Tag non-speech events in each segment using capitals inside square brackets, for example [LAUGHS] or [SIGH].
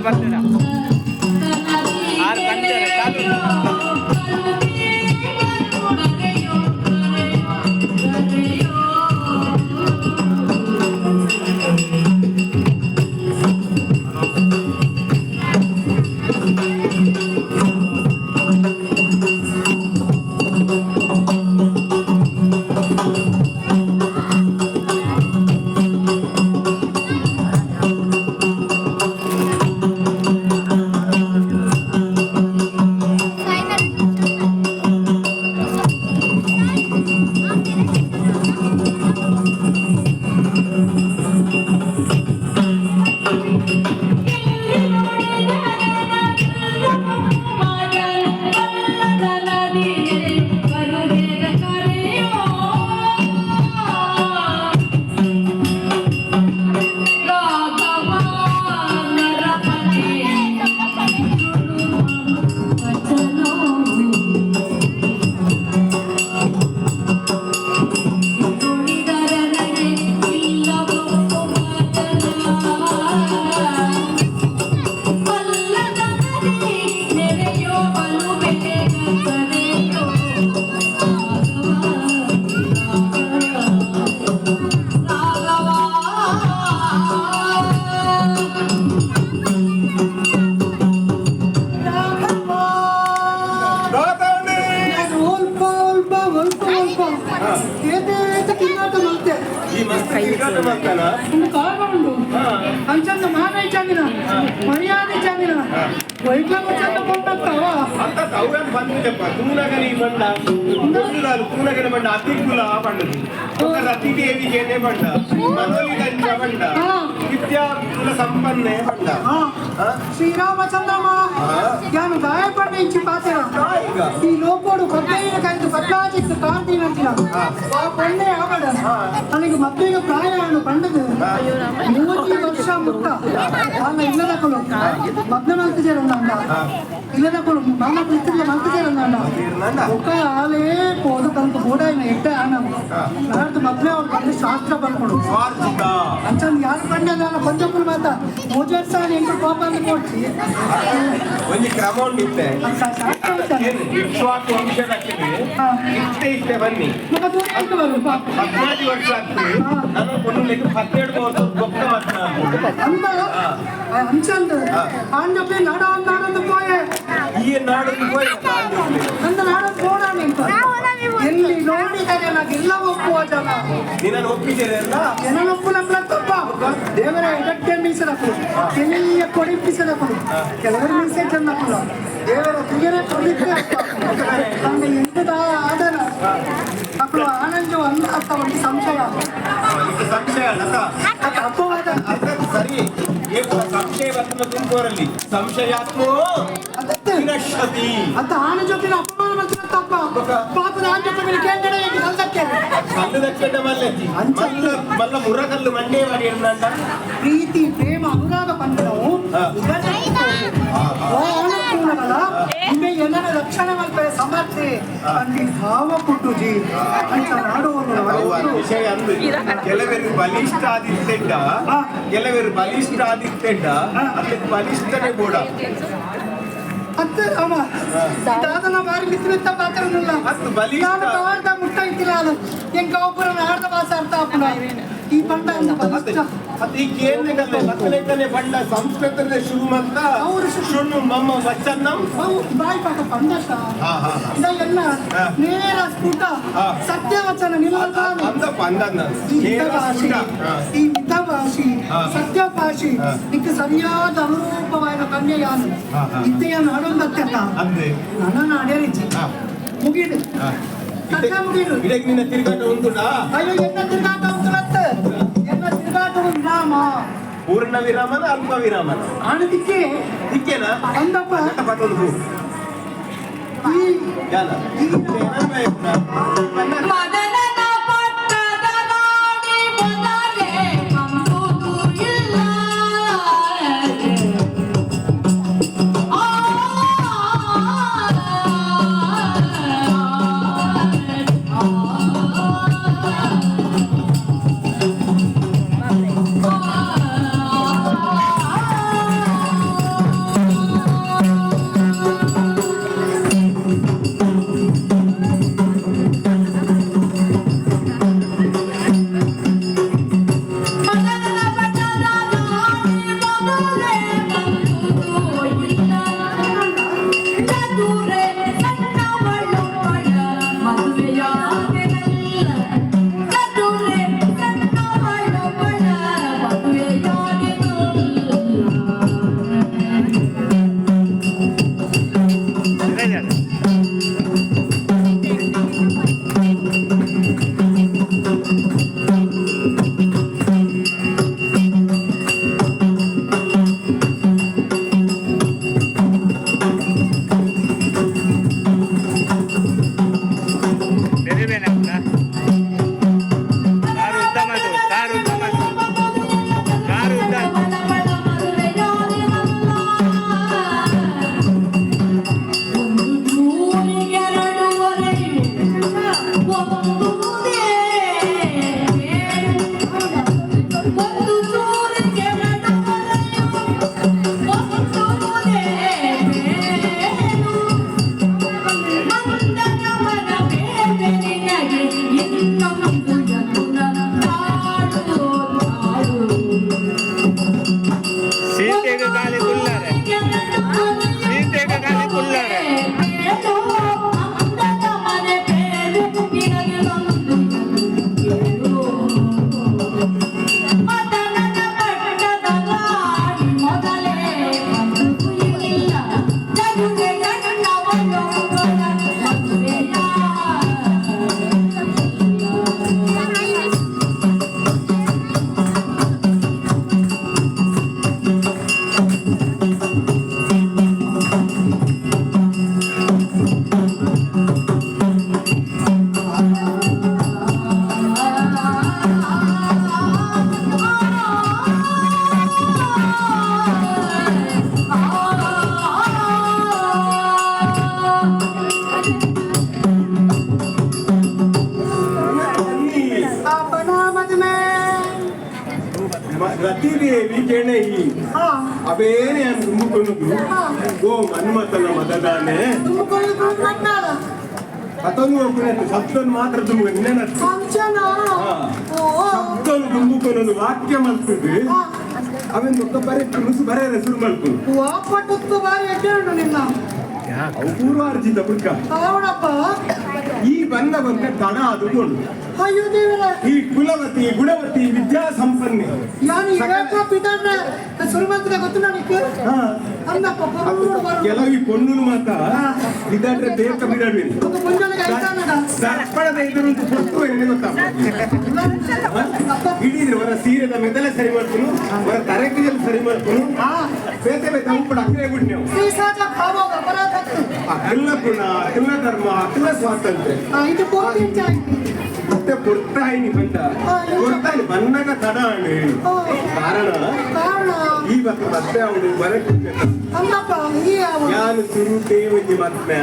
পারছে না కాకుండా అంచంద మానయ్య చెందిన మర్యాద చెందిన వైక్లవ చెంద పొందవా అంత సౌరం పండు చెప్ప తూనగని పండ తూనగలు తూనగని పండ అతికుల పండు ఒక రతి దేవి చేనే పండ మనోలి గంజ పండ విద్యా కుల సంపన్నే పండ శ్రీరామచంద్రమ గాను గాయపడి నుంచి పాత్ర. ఈ లోకోడు కొత్త కైదు மத்தியும் வைக்கிறான் பொண்ணே ஆமாட அன்னைக்கு மத்திய பிராயம் பண்டது மூவத்தி வருஷம் முட்டா அவங்க இல்லதக்குளம் மத்தியநாத்து சேர் உண்டாண்டா இல்லதக்குளம் மாமா கிறிஸ்துல மத்து சேர் உண்டாண்டா ఒక ఆలే పోదు తనకు కూడా ఆయన ఎట్ట ఆనం నాకు మధ్య ఒక శాస్త్ర పలుకుడు అంచం యాస్ పండే దాని కొంచెం మాత మోజర్సాని ఎంకు కోపాన్ని కొట్టి క్రమం ವಿಶ್ವಾಸ ವಂಶದ ಬನ್ನಿ ಹದಿನೈದು ವರ್ಷ ಆಗ್ತದೆ ನಾನು ಕೊನೆಗೆ ಹನ್ನೆರಡು ವರ್ಷ ಗೊತ್ತ ಆಂಧ್ರಪ್ಪ ನಾಡ ನಾಡದ್ದು ಪೋಯೆ ಈ ನಾಡದ್ದು ಪೋಯೆ ನನ್ನ ಎಲ್ಲಿ ನೋಡಿದರೆ ನನಗೆಲ್ಲ ಒಪ್ಪುವ ಜನ ನಿನ್ನನ್ನು ಒಪ್ಪಿದ್ದೀರಲ್ಲ ನನ್ನ ಒಪ್ಪು ನಮ್ಮ ಕೆಲಿಯ ಕೊಡಿಪಿಸಲಪ್ಪು ಕೆಲವರು ಮೀಸೆ ಚೆನ್ನಪ್ಪಲ ದೇವರ ತುಗೆರೆ ಕೊಡಿದ್ರೆ ತಂದೆ ಎಂಟದ ಆದನ ಮಕ್ಕಳು ಆನಂದ ಅಂದ ಅಂತ ಒಂದು ಸಂಶಯ. ಸಂಶಯ ಅಪವಾದ. ಸರಿ. ಏನು ಸಂಶಯ ಬರ್ತದೆ ತುಂಬೂರಲ್ಲಿ ಸಂಶಯಾತ್ಮೋ ವಿನಶ್ಯತಿ. ಅಂತ ಆನ ಅಪಮಾನ ಮಾಡ್ತಾರೆ ತಪ್ಪ. ಪಾಪದ ಆನ ಜೊತೆ ಮೇಲೆ ಕೇಂದ್ರ ಹೇಗೆ ಸಂದಕ್ಕೆ ಕಲ್ಲು ದಕ್ಕಂಡ ಮಲ್ಲಜ್ಜಿ ಮಲ್ಲ ಮಲ್ಲ ಮುರಕಲ್ಲು ಮಾಡಿ ಎನ್ನಂಡ ಪ್ರೀತಿ ಪ್ರೇಮ ಅನುರಾಗ ಪಂಚವು ಹಾ. ಓಣಪೂರ್ಣಗಳ ನಿಮಗೆ ಎಲ್ಲರ ರಕ್ಷಣೆ ಮಾಡ್ತಾರೆ ಸಮರ್ಥೆ ಅಲ್ಲಿ ಭಾವ ಪುಟ್ಟುಜಿ ಅಂತ ನಾಡುವನ್ನು ಅವು ಆ ವಿಷಯ ಅಂದು ಕೆಲವರು ಬಲಿಷ್ಠ ಆದಿತ್ತೆಡ್ಡ ಕೆಲವರು ಬಲಿಷ್ಠ ಆದಿತ್ತೆಡ್ಡ ಅದಕ್ಕೆ ಬಲಿಷ್ಠನೇ ಕೂಡ ಮತ್ತೆ ಅವ ದಾದನ ಬಾರಿ ಬಿತ್ತು ಬಿತ್ತ ಮಾತಾಡೋದಿಲ್ಲ ಮತ್ತು ಬಲಿಷ್ಠ ನಾನು ಆಡ್ದ ಮುಟ್ಟ ಇತ್ತಿಲ್ಲ ಅದು ಹೆಂಗ ಒಬ್ಬರ ಆಡ್ದ ಭಾಷೆ ಅರ್ಥ ಆಗ್ಬಿಡ ಈ ಪಂಡ ಒಂದು ಮತ್ತೆ ಬಲಿಷ್ಠ ಮತ್ತೆ ಈ ಕೇಂದ್ರಗಲ್ಲೇ ಮಕ್ಕಳಿಂದಲೇ ಬಂಡ ಸಂಸ್ಕೃತದ ಶುರು ಅಂತ ಅವ್ರು ಶು- ಶುಣ್ಣು ಮಮ್ಮ ವಚನ್ನಂ ಅವು ಬಾಯಿ ಪಾಠ ಪಂಡಷ್ಟ ಹಾ ಹಾ ಹಾ ಇದೆಲ್ಲ ಹಾ. ನೇರ ಸ್ಫುಟ ಹಾ. ಸತ್ಯವಚನ ನಿಲ್ಲತಾನು ಅಂದಪ್ಪ ಅಂದನ್ನ ಈ ನೇರ ಮಿತಭಾಷಿ ಸ್ಫುಟ. ಹಾ. ಈ ಮಿತಭಾಷಿ ಹಾ. ಸತ್ಯಭಾಷಿ ಹಾ. ಇದಕ್ಕೆ ಸರಿಯಾದ ಅನುರೂಪವಾದ ಕನ್ಯೆಯಾನು ಹಾ, ಹಾ. ಇತ್ತೆಯನ್ನು ಆಡೋದತ್ತೆಲ್ಲ ಅಂದೆ ನನ್ನನ್ನು ಅಡೆರಿಚಿ ಹಾ ಮುಗಿದು ಹಾ ಕಥೆ ಮುಗಿದು ಇದಕ್ಕೆ ನಿನ್ನ ತಿರುಗಾಟ ಉಂಟುಡಾ ಅಯ್ಯೋ ಎನ್ನ ತಿರುಗಾಟ ಉಂಟುಲತ್ತೆ ಎನ್ನ ತಿರುಗಾಟವು ವಿರಾಮ ಪೂರ್ಣ ವಿರಾಮನ ಅಲ್ಪ ವಿರಾಮನ ಆಣದಿಕ್ಕೆ ದಿಕ್ಕೇನಾ ಅಂದಪ್ಪ ಪತ್ತೊಂದು ಈ ಯಾನ ಮದನನ ಅವೇನೆ ತುಂಬಿಕೊಂಡು ತುಂಬುಕೊಂಡು ಓ ಮನ್ಮಥನ ಮತದಾನೆ ಅತನು ಒಬ್ಬನೇ ಸತ್ತನ್ನು ಮಾತ್ರ ತುಂಬ ಓ ಸತ್ತನ್ನು ತುಂಬುಕೊಂಡು ವಾಕ್ಯ ಮಲ್ತದೆ ಅವನ್ ಒಕ್ಕ ಬರೀ ಶುರು ವಾಪಟ್ಟು ಬಾರಿ ನಿನ್ನ. ಪೂರ್ವಾರ್ಜಿತ ಬುಡ್ಕ ಅವನಪ್ಪ ಈ ಬಂದ ಬಂದ ತಡ ಅದು ಅಯ್ಯೋ ದೇವರ. ಈ ಕುಲವತಿ ಗುಣವತಿ ವಿದ್ಯಾ ಸಂಪನ್ನೆ. ನಾನು ಸುರುಮಂತ್ರ ಗೊತ್ತು ನನಗೆ. ಅಂದಪ್ಪ ಕೆಲವು ಈ ಪೊಣ್ಣು ಮಾತ. ಇದಾದ್ರೆ ಬೇಕ ಐತಾನಡ ದರ್ಪಣದ ಎದುರು ಕೊಟ್ಟು ಎಣ್ಣೆ ಗೊತ್ತಾ? ಹಿಡಿದ್ರೆ ಅವರ ಸೀರೆದ ಮೆದಲೆ ಸರಿ ಮಾಡ್ತೀನಿ ಅವರ ತರಕಿದಲ್ಲಿ ಸರಿ ಮಾಡ್ತೀನಿ ಬೇತೆ ಬೇತೆ ಉಪ್ಪು ಅಕ್ಕರೆ ಬಿಡಿ ನೀವು. ಅಪರಾಧ ಅಖಿಲ ಗುಣ ಅಖಿಲ ಧರ್ಮ ಅಖಿಲ ಸ್ವಾತಂತ್ರ್ಯ ಮತ್ತೆ ಪುರ್ತಾಯಿನಿ ಬಂದ. ಕೊಡ್ತಾಯಿನಿ ಬಂದಾಗ ತಡ ಅಣ್ಣೆ ಕಾರಣ? ಇವತ್ತು ಮತ್ತೆ ಅವನು ಬರಕ್ಕೆ ಯಾನು ಸುರುಟೇ ಒಂದು ಮತ್ತೆ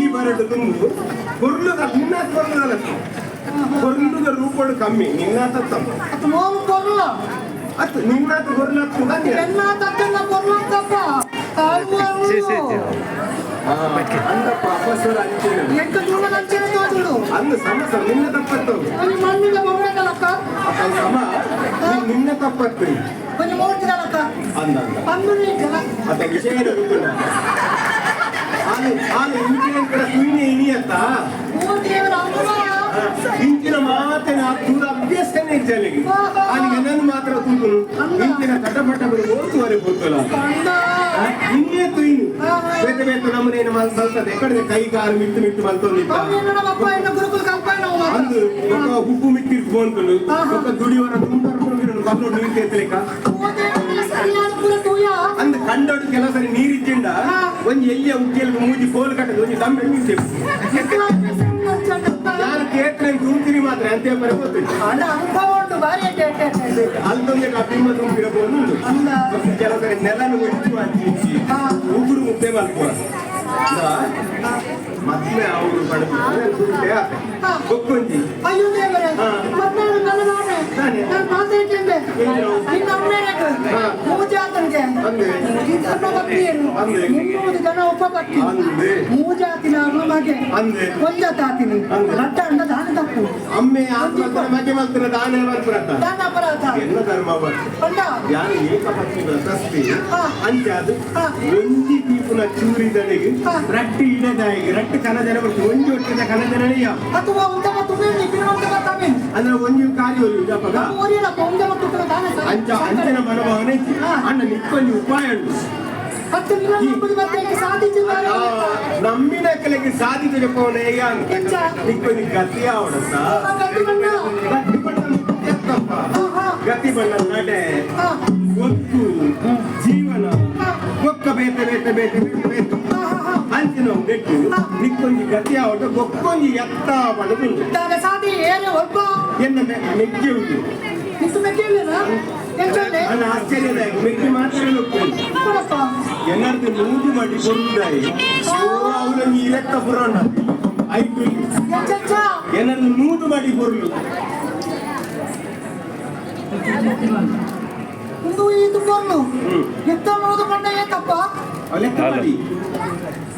ಈ ಬರಡು ತುಂಬು. ಕೊರ್ಲುಗ ನಿನ್ನ ಕೊರ್ಲುಗಲ್ಲ ಕೊರ್ಲುಗ ರೂಪಗಳು ಕಮ್ಮಿ ನಿನ್ನ ತಮ್ಮ ಕೊರ್ಲ. ಅತ್ತು ನಿನ್ನ ಕೊರ್ಲತ್ತು ಬನ್ನಿ ಎನ್ನ ತಕ್ಕನ್ನ ಕೊರ್ಲಂತಪ್ಪ ಸಿ, ಸಿ, ಸಿ. ಅಂದಪ್ಪ ಅಪಸ್ವರ ಅಂಚಿನ ಎಂಟು ದೂರ ನಂಚಿನ ತೋದುಳು ಅಂದು ಸಮಸ್ಯೆ ನಿನ್ನ ತಪ್ಪತ್ತು ಅಲ್ಲಿ ಮಣ್ಣಿಗೆ ಮೊಮ್ಮಗಳಕ್ಕ ಅಪ್ಪ ಸಮ ನೀನ್ ನಿನ್ನ ತಪ್ಪತ್ತು ಒಂದು ಮೂರ್ತಿಗಳಕ್ಕ ಅಂದ ಅಂದ ಪಂದು ನೀಗ ಮತ್ತೆ ವಿಷಯ ರೂಪನ ಹಾಲು ಹಾಲು ಇಂಚಿನ ಕಡೆ ಸುಮ್ಮನೆ ಇನಿಯತ್ತ ಮೂರ್ತಿಯವರ ಅನುಭವ ಇಂಚಿನ ಮಾತಿನ ದೂರ ಅಭ್ಯಾಸನೇ ಜಲಿಗೆ ಅಲ್ಲಿಗೆ. ನನ್ನ ಮಾತ್ರ ತೂಕು ಇಂಚಿನ ಕಟಪಟಗಳು ಓದುವರೆ ಕಂದ ಇನ್ನೇ ತುಯ್ನು ಬೇತ ಬೇತ ನಮ್ಮನೇನು ಮಲ್ತದೆ ಕಡೆ ಕೈ ಕಾಲು ಮಿಟ್ಟು ಮಿಟ್ಟು ನಾವು ಅಂದು ಒಬ್ಬ ಉಪ್ಪು ಮಿಟ್ಟಿರ್ ಬೋನ್ಕೊಂಡು ಒಬ್ಬ ದುಡಿಯವರ ತುಂಬ ತೂಯ ಅಂದ್ ಕಂಡೋಡು ಕೆಲಸರಿ ಸರಿ ನೀರಿದ್ದಿಂಡ ಒಂದ್ ಎಲ್ಲಿಯ ಉಗ್ಗಿಯಲ್ಲಿ ಮೂಜಿ ಕೋಲು ಕಟ್ಟದು ಒಂದು ದಂಬೆ ನಿಂತೆ [LAUGHS] ನಾನು ಕೇಳ್ತೇನೆ ತುಂಬಿರಿ ಮಾತ್ರ ಅಂತ ಬರ ಗೊತ್ತಿಲ್ಲ ಅಣ್ಣ ಅನುಭವ ಉಂಟು ಭಾರಿ ಅಲ್ಲೊಂದೇ ಕಬ್ಬಿಂಬ ತುಂಬಿರಬಹುದು ಅಲ್ಲ. ಕೆಲವು ಕಡೆ ಹೆಚ್ಚು ಹಚ್ಚಿ ಉಗುರು ಮುದ್ದೆ ಮಲ್ಕುವ ಮತ್ತೆ ಅವರು ಪಡೆದು ಗೊಕ್ಕೊಂಜಿ. ಮೂಜಾತಿನ ಮಗೆ. ಅಂದೆ. ಕೊಂಜ ತಾತಿನಿ. ಅಂದೆ. ರಟ್ಟ ಅಂಡ ಅಮ್ಮೆ ಆತ್ಮಹತ್ಯೆ ಮಧ್ಯ ಮಲ್ತಿನ ದಾನ ಅಪರಾಧ. ಎಲ್ಲ ಧರ್ಮ ಬರ್ತಾರೆ ಯಾರು ಏಕಪತ್ನಿ ಪ್ರಶಸ್ತಿ ಹಾ. ಅದು. ಒಂದಿ ಪೀಪುನ ಚೂರಿದನಿಗೆ. ರಟ್ಟಿ ಇಡದಾಯಿಗೆ ರಟ್ಟು ಕನಜನ ಬರ್ತದೆ ಒಂಜಿ ಒಟ್ಟಿದ ಕನಜನನೆಯ ಅಂದ್ರೆ ಒಂಜಿ ಕಾರ್ಯ ಜಪಗ ಊರಿನ ಪೊಂಜಮ ತುಕ್ಕನ ದಾನ ಅಂಚ ಅಂಚನ ಮನೋಭಾವನೆ. ಅಣ್ಣ ನಿಕ್ಕೊಂಜಿ ಉಪಾಯ ಉಂಟು ಹತ್ತು ನಿರಂತರ ಮತ್ತೆ ಸಾಧಿಸಿದ್ದಾರೆ ನಮ್ಮಿನ ಕೆಳಗೆ ಸಾಧಿತ ಜಪವನೇ ಎಂಚ? ನಿಕ್ಕೊಂಜಿ ಗತಿ ಆವಡತ್ತ ಆ ಗತಿ ಎತ್ತಪ್ಪ ಹಾ, ಹಾ. ಗತಿ ನಡೆ ಹಾ, ಜೀವನ. ಒಕ್ಕ ಬೇತೆ ಹಾ, ಹಾ. ಅಂಚಿನ ಬೆಟ್ಟು ನಿಕ್ಕೊಂಜಿ ಗತಿ ಆವಟ ಗೊಕ್ಕೊಂಜಿ ಎತ್ತ ಪಡೆದುಂಡು ದಾಗ ಸಾಧಿ ಏನೇ ಒಬ್ಬ ಎನ್ನ ಮೆಚ್ಚಿ ಉಂಟು ನಿಂತು ಮೆಟ್ಟಿಲ್ಲ ಎಂಚಂಡೆ ಅನ್ನ ಆಶ್ಚರ್ಯದ ಮೆಚ್ಚಿ ಮಾತ್ರ ಹೋಗ್ತೀನಿ ಕೊಡಪ್ಪ ಎನ್ನರ್ದು ನೂಜು ಮಾಡಿ ಕೊಡುದಾಯಿ ಅವನ ನೀರೆತ್ತ ಪುರಾಣ ಆಯ್ತು ಎಂಚಂಚ ಎನ್ನರ್ದು ನೂಜು ಮಾಡಿ ಕೊರಲು ಇಂದು ಇದು ಕೊರ್ಲು ಹ್ಮ್. ಎತ್ತ ಮಾಡೋದು ಬಂಡ ಏಕಪ್ಪ ಅವಲೆಕ್ಕ ಮಾಡಿ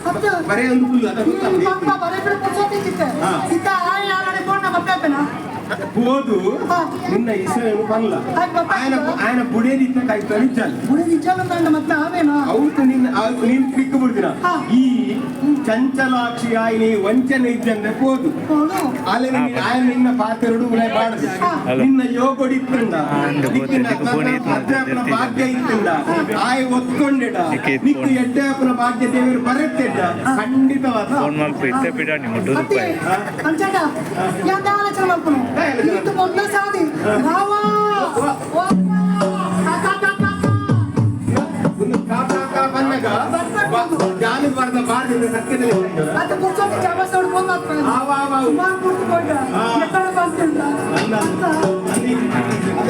ಹತ್ತು ಬರೇ ಒಂದು ಫುಲ್ ಅದ ಈ ಮಕ್ಕ ಬರೇ ಬಿಡು ಪುರ್ಸೊತ್ತಿದ್ದಿತ್ತೆ ಹಾ. ಇದ್ದ ಆಯ್ ಆಗಡೆ ಬೋಣ ಬಪ್ಪೇಪನ ಹೋದು ನಿನ್ನ ಹೆಸರೇನು ಬರಲ್ಲ ఆయన ఆయన ಬುಡೇದಿತ್ತ ಕೈ ತಳಿಚಲ್ಲ ಗುಡಿ ನಿಜಲ್ಲ ತಂಡ ಮತ್ತೆ ಆವೇನಾ ಅವತ್ತು ನಿನ್ನ ಅವ್ರು ನೀನ್ ಕ್ಲಿಕ್ ಬಿಡ್ತೀನ ಹಾ. ಈ ಚಂಚಲಾಕ್ಷಿ ఆయన ವಂಚನೆ ಇದ್ದಂದ್ರೆ పోదు ಹೌದು ಅಲ್ಲಿ ఆయన ನಿನ್ನ ಪಾತ್ರೆಡು ಉಳೆ ಬಾಡದು ಹಲೋ. ನಿನ್ನ ಯೋಗಡಿ ಇತ್ತಂಡ ಅಂದು ನಿಕ್ಕಿನ ಗೊತ್ತು, ಫೋನ್ ಇತ್ತು ಮತ್ತೆ ಅಧ್ಯಾಪನ ಗೊತ್ತಿಲ್ಲ. ಭಾಗ್ಯ ಇತ್ತಂಡ ಆಯ್ ಒತ್ಕೊಂಡೆಡ ನಿಕ್ಕೆ ಇತ್ತು ನಿಕ್ಕು ಫೋನ್. ಎಡ್ಡಾಪನ ಭಾಗ್ಯ ದೇವರು ಬರುತ್ತಿದ್ದ ಖಂಡಿತವಾದ ಫೋನ್ ಮಲ್ಪ ಇತ್ತೆ ಬಿಡ ನಿಮ್ಮ ದುಡ್ಡು ಅತ್ತೆ ರೂಪಾಯಿ ಅಂಚಟ ಎಂತ ಆಲೋಚನೆ ಮಾಡ್ಕೊನು ಒಂದು ಕಾಕ ಕಾ ಬಂದಾಗ ಜಾಲಿ ಬರ್ದ ಬಾರದಿಂದ ಹೋಗ್ತದ. ಅದು ಪುರ್ಸೊತ್ತಿ ಚಾಮಸ್ ನೋಡಿ ಫೋನ್ ಮಾಡ್ಕೊಂಡು ಆವ ಆವ ಆವ. ಸುಮಾರು ಕುಳಿತುಕೊಂಡ ಎತ್ತಡ ಬಂತಿಲ್ಲ ಅಲ್ಲ ಅಲ್ಲಿ ಅದ